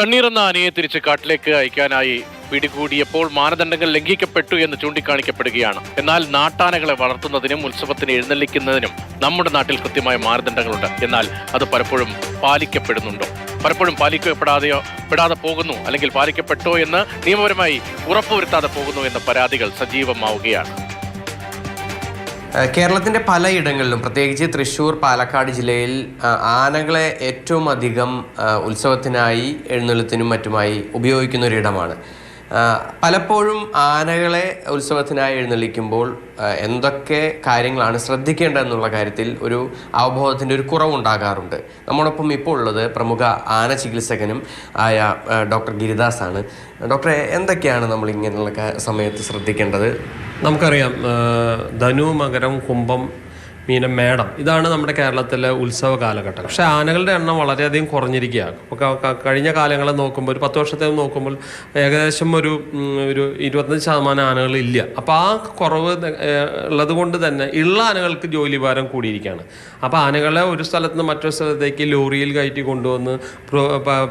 കണ്ണീറെന്ന ആനയെ തിരിച്ച് കാട്ടിലേക്ക് അയക്കാനായി പിടികൂടിയപ്പോൾ മാനദണ്ഡങ്ങൾ ലംഘിക്കപ്പെട്ടു എന്ന് ചൂണ്ടിക്കാണിക്കപ്പെടുകയാണ്. എന്നാൽ നാട്ടാനകളെ വളർത്തുന്നതിനും ഉത്സവത്തിന് എഴുന്നള്ളിക്കുന്നതിനും നമ്മുടെ നാട്ടിൽ കൃത്യമായ മാനദണ്ഡങ്ങളുണ്ട്. എന്നാൽ അത് പലപ്പോഴും പാലിക്കപ്പെടുന്നുണ്ടോ? പലപ്പോഴും പാലിക്കപ്പെടാതെയോ പെടാതെ പോകുന്നു അല്ലെങ്കിൽ പാലിക്കപ്പെട്ടോ എന്ന് നിയമപരമായി ഉറപ്പുവരുത്താതെ പോകുന്നു എന്ന പരാതികൾ സജീവമാവുകയാണ്. ഏഹ് കേരളത്തിന്റെ പലയിടങ്ങളിലും പ്രത്യേകിച്ച് തൃശ്ശൂർ പാലക്കാട് ജില്ലയിൽ ആനകളെ ഏറ്റവും അധികം ഉത്സവത്തിനായി എഴുന്നള്ളത്തിനും മറ്റുമായി ഉപയോഗിക്കുന്ന ഒരിടമാണ്. പലപ്പോഴും ആനകളെ ഉത്സവത്തിനായി എഴുന്നള്ളിക്കുമ്പോൾ എന്തൊക്കെ കാര്യങ്ങളാണ് ശ്രദ്ധിക്കേണ്ടതെന്നുള്ള കാര്യത്തിൽ ഒരു അവബോധത്തിന്റെ ഒരു കുറവുണ്ടാകാറുണ്ട്. നമ്മോടൊപ്പം ഇപ്പോൾ ഉള്ളത് പ്രമുഖ ആന ചികിത്സകനും ആയ ഡോക്ടർ ഗിരിദാസ് ആണ് ഡോക്ടറെ എന്തൊക്കെയാണ് നമ്മൾ ഇങ്ങനെയുള്ള സമയത്ത് ശ്രദ്ധിക്കേണ്ടത്? നമുക്കറിയാം ധനു മകരം കുംഭം മീനം മേടം. ഇതാണ് നമ്മുടെ കേരളത്തിലെ ഉത്സവ കാലഘട്ടം. പക്ഷേ ആനകളുടെ എണ്ണം വളരെയധികം കുറഞ്ഞിരിക്കുകയാണ്. ക- കഴിഞ്ഞ കാലങ്ങളെ നോക്കുമ്പോൾ ഒരു പത്ത് വർഷത്തെ നോക്കുമ്പോൾ ഏകദേശം ഒരു ഒരു ഇരുപത്തഞ്ച് ശതമാനം ആനകൾ ഇല്ല. അപ്പോൾ ആ കുറവ് ഉള്ളത് കൊണ്ട് തന്നെ ഉള്ള ആനകൾക്ക് ജോലി ഭാരം കൂടിയിരിക്കുകയാണ്. അപ്പോൾ ആനകളെ ഒരു സ്ഥലത്ത് നിന്ന് മറ്റൊരു സ്ഥലത്തേക്ക് ലോറിയിൽ കയറ്റി കൊണ്ടുവന്ന്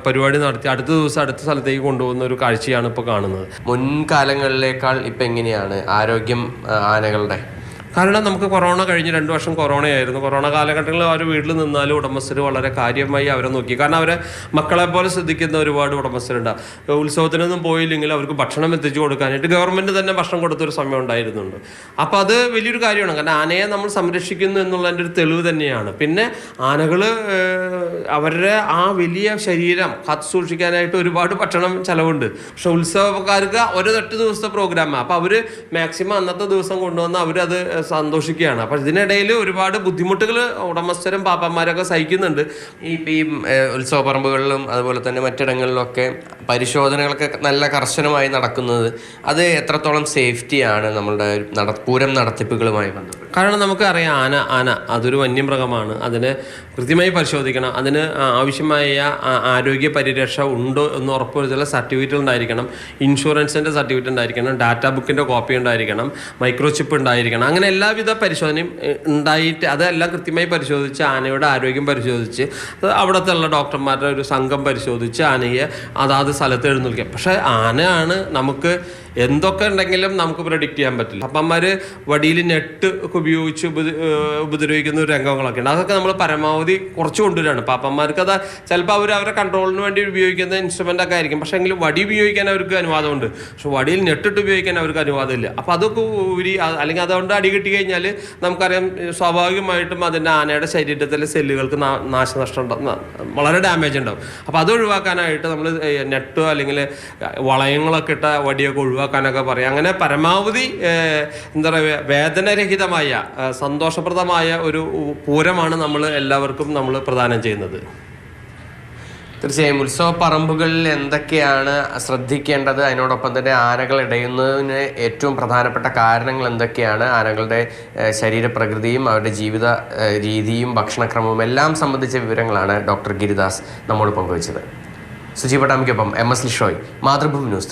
പരിപാടി നടത്തി അടുത്ത ദിവസം അടുത്ത സ്ഥലത്തേക്ക് കൊണ്ടുപോകുന്ന ഒരു കാഴ്ചയാണ് ഇപ്പോൾ കാണുന്നത്. മുൻകാലങ്ങളിലേക്കാൾ ഇപ്പം എങ്ങനെയാണ് ആരോഗ്യം ആനകളുടെ? കാരണം നമുക്ക് കൊറോണ കഴിഞ്ഞ് രണ്ട് വർഷം കൊറോണയായിരുന്നു. കൊറോണ കാലഘട്ടങ്ങളിൽ അവർ വീട്ടിൽ നിന്നാലും ഉടമസ്ഥർ വളരെ കാര്യമായി അവരെ നോക്കി. കാരണം അവരെ മക്കളെ പോലെ ശ്രദ്ധിക്കുന്ന ഒരുപാട് ഉടമസ്ഥരുണ്ട്. ഉത്സവത്തിനൊന്നും പോയില്ലെങ്കിൽ അവർക്ക് ഭക്ഷണം എത്തിച്ചു കൊടുക്കാനായിട്ട് ഗവൺമെന്റ് തന്നെ ഭക്ഷണം കൊടുത്തൊരു സമയം ഉണ്ടായിരുന്നുണ്ട്. അപ്പോൾ അത് വലിയൊരു കാര്യമാണ്. കാരണം ആനയെ നമ്മൾ സംരക്ഷിക്കുന്നു എന്നുള്ളതിന്റെ ഒരു തെളിവ് തന്നെയാണ്. പിന്നെ ആനകൾ അവരുടെ ആ വലിയ ശരീരം കാത്തു സൂക്ഷിക്കാനായിട്ട് ഒരുപാട് ഭക്ഷണം ചിലവുണ്ട്. പക്ഷെ ഉത്സവക്കാർക്ക് ഒരു എട്ട് ദിവസത്തെ പ്രോഗ്രാമാണ് അപ്പോൾ അവർ മാക്സിമം അന്നത്തെ ദിവസം കൊണ്ടുവന്ന് അവരത് സന്തോഷിക്കുകയാണ്. അപ്പൊ ഇതിനിടയിൽ ഒരുപാട് ബുദ്ധിമുട്ടുകൾ ഉടമസ്ഥരും പാപ്പന്മാരൊക്കെ സഹിക്കുന്നുണ്ട്. ഈ ഈ ഉത്സവപ്പറമ്പുകളിലും ഉത്സവ പറമ്പുകളിലും അതുപോലെ തന്നെ മറ്റിടങ്ങളിലൊക്കെ പരിശോധനകളൊക്കെ നല്ല കർശനമായി നടക്കുന്നത് അത് എത്രത്തോളം സേഫ്റ്റിയാണ് നമ്മളുടെ നട പൂരം നടത്തിപ്പുകളുമായി ബന്ധപ്പെട്ട്? കാരണം നമുക്കറിയാം ആന ആന അതൊരു വന്യമൃഗമാണ്. അതിന് കൃത്യമായി പരിശോധിക്കണം. അതിന് ആവശ്യമായ ആരോഗ്യ പരിരക്ഷ ഉണ്ടോ എന്ന് ഉറപ്പുവരുത്തുള്ള സർട്ടിഫിക്കറ്റ് ഉണ്ടായിരിക്കണം. ഇൻഷുറൻസിന്റെ സർട്ടിഫിക്കറ്റ് ഉണ്ടായിരിക്കണം. ഡാറ്റാ ബുക്കിന്റെ കോപ്പി ഉണ്ടായിരിക്കണം. മൈക്രോ ചിപ്പ് ഉണ്ടായിരിക്കണം. അങ്ങനെ എല്ലാവിധ പരിശോധനയും ഉണ്ടായിട്ട് അതെല്ലാം കൃത്യമായി പരിശോധിച്ച് ആനയുടെ ആരോഗ്യം പരിശോധിച്ച് അവിടുത്തെ ഉള്ള ഡോക്ടർമാരുടെ ഒരു സംഘം പരിശോധിച്ച് ആനയെ അതാത് സ്ഥലത്ത് എഴുന്നേൽക്കുക. പക്ഷേ ആനയാണ് നമുക്ക് എന്തൊക്കെ ഉണ്ടെങ്കിലും നമുക്ക് പ്രഡിക്റ്റ് ചെയ്യാൻ പറ്റില്ല. അപ്പന്മാർ വടിയിൽ നെട്ട് ഒക്കെ ഉപയോഗിച്ച് ഉപദ്ര- ഉപദ്രവിക്കുന്ന ഒരു രംഗങ്ങളൊക്കെ ഉണ്ട്. അതൊക്കെ നമ്മൾ പരമാവധി കുറച്ച് കൊണ്ടുവരാണ് പാപ്പന്മാർക്ക് അത് ചിലപ്പോൾ അവർ അവരുടെ കൺട്രോളിന് വേണ്ടി ഉപയോഗിക്കുന്ന ഇൻസ്ട്രുമെന്റ് ഒക്കെ ആയിരിക്കും. പക്ഷേ എങ്കിലും വടി ഉപയോഗിക്കാൻ അവർക്ക് അനുവാദമുണ്ട്. പക്ഷെ വടിയിൽ നെട്ടിട്ട് ഉപയോഗിക്കാൻ അവർക്ക് അനുവാദമില്ല. അപ്പോൾ അതൊക്കെ ഊരി അല്ലെങ്കിൽ അതുകൊണ്ട് അടി കിട്ടി കഴിഞ്ഞാൽ നമുക്കറിയാം സ്വാഭാവികമായിട്ടും അതിന്റെ ആനയുടെ ശരീരത്തിലെ സെല്ലുകൾക്ക് നാശനഷ്ടം വളരെ ഡാമേജ് ഉണ്ടാവും. അപ്പോൾ അത് ഒഴിവാക്കാനായിട്ട് നമ്മൾ നെട്ടോ അല്ലെങ്കിൽ വളയങ്ങളൊക്കെ ഇട്ട വടിയൊക്കെ ഒഴിവാക്കാനൊക്കെ പറയും. അങ്ങനെ പരമാവധി എന്താ പറയുക വേദനരഹിതമായ സന്തോഷപ്രദമായ ഒരു പൂരമാണ് നമ്മൾ എല്ലാവർക്കും നമ്മൾ പ്രദാനം ചെയ്യുന്നത്. തീർച്ചയായും. ഉത്സവ പറമ്പുകളിൽ എന്തൊക്കെയാണ് ശ്രദ്ധിക്കേണ്ടത്? അതിനോടൊപ്പം തന്നെ ആനകൾ ഇടയുന്നതിന് ഏറ്റവും പ്രധാനപ്പെട്ട കാരണങ്ങൾ എന്തൊക്കെയാണ്? ആനകളുടെ ശരീരപ്രകൃതിയും അവരുടെ ജീവിത രീതിയും ഭക്ഷണക്രമവും എല്ലാം സംബന്ധിച്ച വിവരങ്ങളാണ് ഡോക്ടർ ഗിരിദാസ് നമ്മോട് പങ്കുവച്ചത്. Sujeeva ടാമിക്കൊപ്പം M S Lishoy Mathrubhumi news.